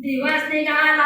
दिवस निघाला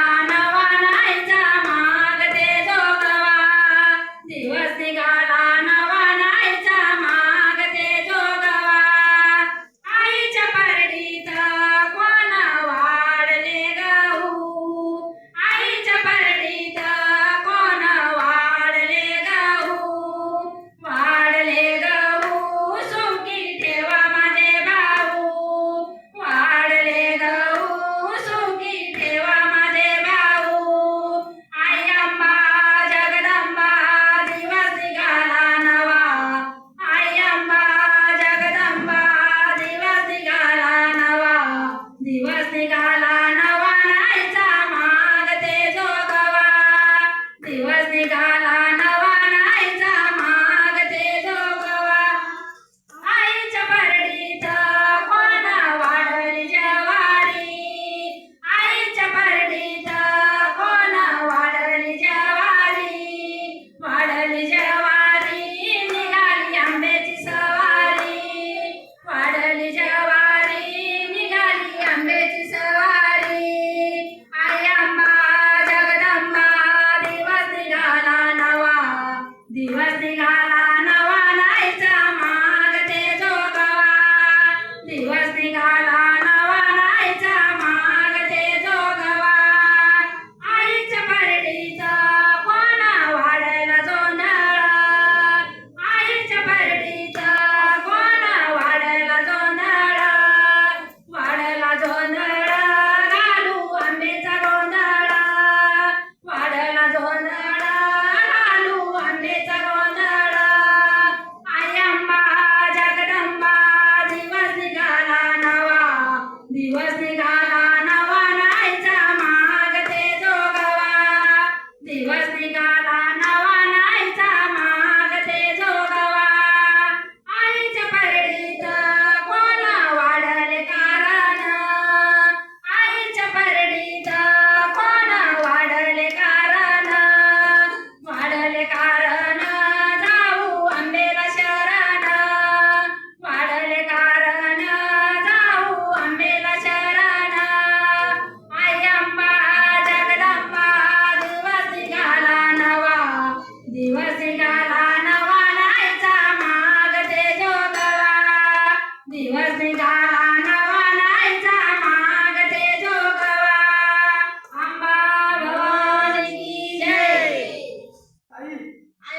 दिवस नवा नायचा.